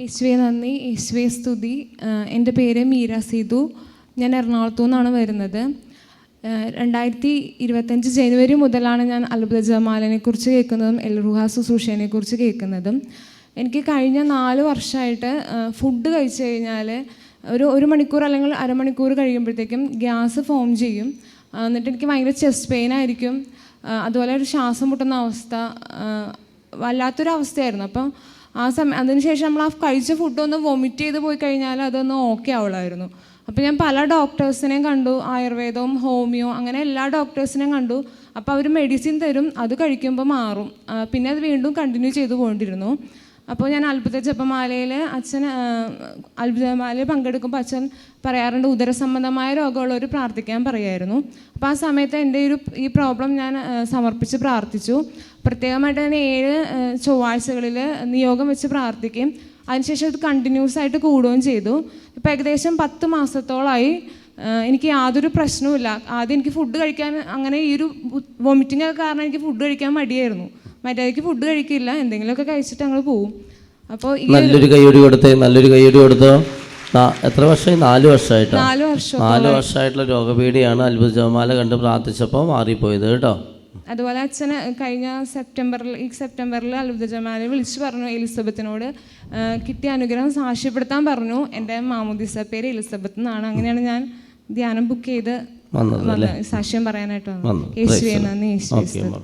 യേശുവെ നന്ദി യേശുവെ സ്തുതി. എന്റെ പേര് മീര സീതു. ഞാൻ എറണാകുളത്തു നിന്നാണ് വരുന്നത്. രണ്ടായിരത്തി ഇരുപത്തഞ്ച് ജനുവരി മുതലാണ് ഞാൻ അത്ഭുത ജമാലിനെ കുറിച്ച് കേൾക്കുന്നതും എൽറുഹ സുസൂഷേനെ കുറിച്ച് കേൾക്കുന്നതും. എനിക്ക് കഴിഞ്ഞ നാല് വർഷമായിട്ട് ഫുഡ് കഴിച്ചു കഴിഞ്ഞാൽ ഒരു ഒരു മണിക്കൂർ അല്ലെങ്കിൽ അരമണിക്കൂർ കഴിയുമ്പോഴത്തേക്കും ഗ്യാസ് ഫോം ചെയ്യും. എന്നിട്ട് എനിക്ക് ഭയങ്കര ചെസ്റ്റ് പെയിൻ ആയിരിക്കും. അതുപോലെ ഒരു ശ്വാസം മുട്ടുന്ന അവസ്ഥ വല്ലാത്തൊരു അവസ്ഥയായിരുന്നു. അപ്പം ആ സമയം അതിനുശേഷം നമ്മൾ ആ കഴിച്ച ഫുഡൊന്ന് വൊമിറ്റ് ചെയ്ത് പോയി കഴിഞ്ഞാൽ അതൊന്ന് ഓക്കെ ആവുള്ളായിരുന്നു. അപ്പോൾ ഞാൻ പല ഡോക്ടേഴ്സിനെയും കണ്ടു ആയുർവേദവും ഹോമിയോ അങ്ങനെ എല്ലാ ഡോക്ടേഴ്സിനെയും കണ്ടു. അപ്പോൾ അവർ മെഡിസിൻ തരും അത് കഴിക്കുമ്പോൾ മാറും. പിന്നെ അത് വീണ്ടും കണ്ടിന്യൂ ചെയ്തു പോണ്ടിരുന്നു അപ്പോൾ ഞാൻ അത്ഭുത ജപമാലയിൽ അച്ഛൻ അത്ഭുതമാലയിൽ പങ്കെടുക്കുമ്പോൾ അച്ഛൻ പറയാറുണ്ട് ഉദരസംബന്ധമായ രോഗമുള്ളവർ പ്രാർത്ഥിക്കാൻ പറയായിരുന്നു. അപ്പോൾ ആ സമയത്ത് എന്റെ ഒരു ഈ പ്രോബ്ലം ഞാൻ സമർപ്പിച്ച് പ്രാർത്ഥിച്ചു. പ്രത്യേകമായിട്ട് തന്നെ ഏഴ് ചൊവ്വാഴ്ചകളിൽ നിയോഗം വെച്ച് പ്രാർത്ഥിക്കുകയും അതിനുശേഷം ഇത് കണ്ടിന്യൂസ് ആയിട്ട് കൂടുകയും ചെയ്തു. ഇപ്പോൾ ഏകദേശം പത്ത് മാസത്തോളമായി എനിക്ക് യാതൊരു പ്രശ്നവുമില്ല. ആദ്യം എനിക്ക് ഫുഡ് കഴിക്കാൻ അങ്ങനെ ഈ ഒരു വോമിറ്റിംഗ് ഒക്കെ കാരണം എനിക്ക് ഫുഡ് കഴിക്കാൻ മടിയായിരുന്നു. മര്യാദയ്ക്ക് ഫുഡ് കഴിക്കില്ല എന്തെങ്കിലുമൊക്കെ കഴിച്ചിട്ട് ഞങ്ങൾ പോവും. അപ്പോൾ നല്ലൊരു കൈയ്യടി കൊടുത്തേ നല്ലൊരു കൈയ്യടി കൊടുത്തോ എത്ര വർഷമായി? നാല് വർഷമായിട്ടോ? നാല് വർഷം നാല് വർഷമായിട്ടുള്ള രോഗപീഠിയാണ് അത്ഭുത ജപമാല കണ്ട് പ്രാർത്ഥിച്ചപ്പോൾ മാറിപ്പോയത് കേട്ടോ. അതുപോലെ അച്ഛന് കഴിഞ്ഞ സെപ്റ്റംബറിൽ ഈ സെപ്റ്റംബറിൽ അൽബുദ ജമാലെ വിളിച്ചു പറഞ്ഞു എലിസബത്തിനോട് കിട്ടിയ അനുഗ്രഹം സാക്ഷ്യപ്പെടുത്താൻ പറഞ്ഞു. എന്റെ മാമുദിസ പേര് എലിസബത്ത് എന്നാണ്. അങ്ങനെയാണ് ഞാൻ ധ്യാനം ബുക്ക് ചെയ്ത് സാക്ഷ്യം പറയാനായിട്ട് വന്നത്. വന്നു യേശുവേ നന്ദി യേശുവേ സ്തുതി.